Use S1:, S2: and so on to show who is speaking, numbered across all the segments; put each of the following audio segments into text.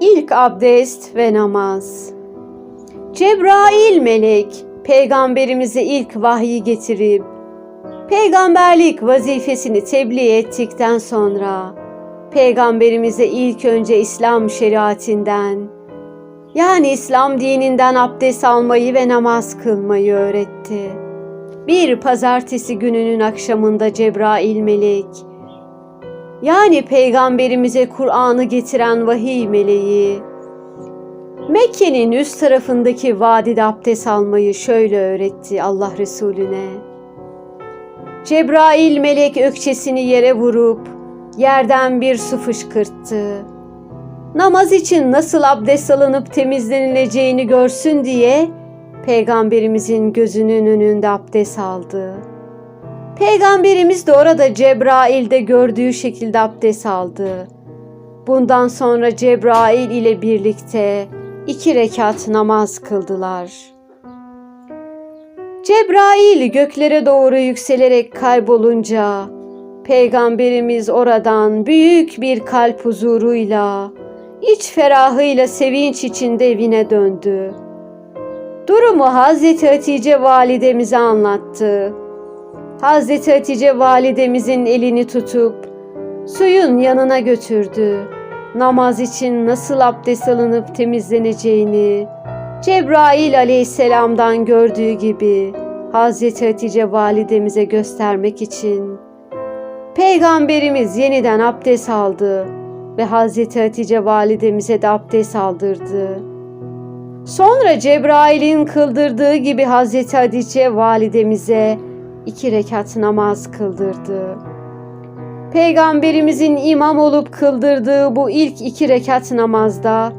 S1: İlk abdest ve namaz. Cebrail melek peygamberimize ilk vahyi getirip peygamberlik vazifesini tebliğ ettikten sonra peygamberimize ilk önce İslam şeriatinden yani İslam dininden abdest almayı ve namaz kılmayı öğretti. Bir pazartesi gününün akşamında Cebrail melek yani peygamberimize Kur'an'ı getiren vahiy meleği Mekke'nin üst tarafındaki vadide abdest almayı şöyle öğretti Allah Resulüne. Cebrail melek ökçesini yere vurup yerden bir su fışkırttı. Namaz için nasıl abdest alınıp temizlenileceğini görsün diye peygamberimizin gözünün önünde abdest aldı. Peygamberimiz de orada Cebrail'de gördüğü şekilde abdest aldı. Bundan sonra Cebrail ile birlikte iki rekat namaz kıldılar. Cebrail göklere doğru yükselerek kaybolunca Peygamberimiz oradan büyük bir kalp huzuruyla, iç ferahıyla sevinç içinde evine döndü. Durumu Hazreti Hatice validemize anlattı. Hazreti Hatice validemizin elini tutup suyun yanına götürdü. Namaz için nasıl abdest alınıp temizleneceğini Cebrail aleyhisselamdan gördüğü gibi Hazreti Hatice validemize göstermek için Peygamberimiz yeniden abdest aldı ve Hazreti Hatice validemize de abdest aldırdı. Sonra Cebrail'in kıldırdığı gibi Hazreti Hatice validemize iki rekat namaz kıldırdı. Peygamberimizin imam olup kıldırdığı bu ilk iki rekat namazda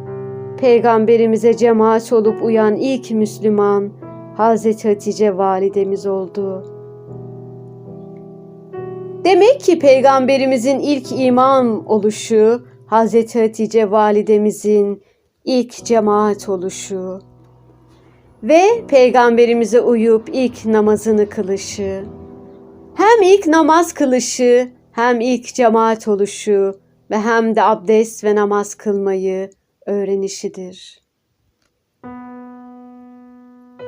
S1: Peygamberimize cemaat olup uyan ilk Müslüman Hazreti Hatice validemiz oldu. Demek ki Peygamberimizin ilk imam oluşu Hazreti Hatice validemizin ilk cemaat oluşu ve peygamberimize uyup ilk namazını kılışı. Hem ilk namaz kılışı, hem ilk cemaat oluşu ve hem de abdest ve namaz kılmayı öğrenişidir.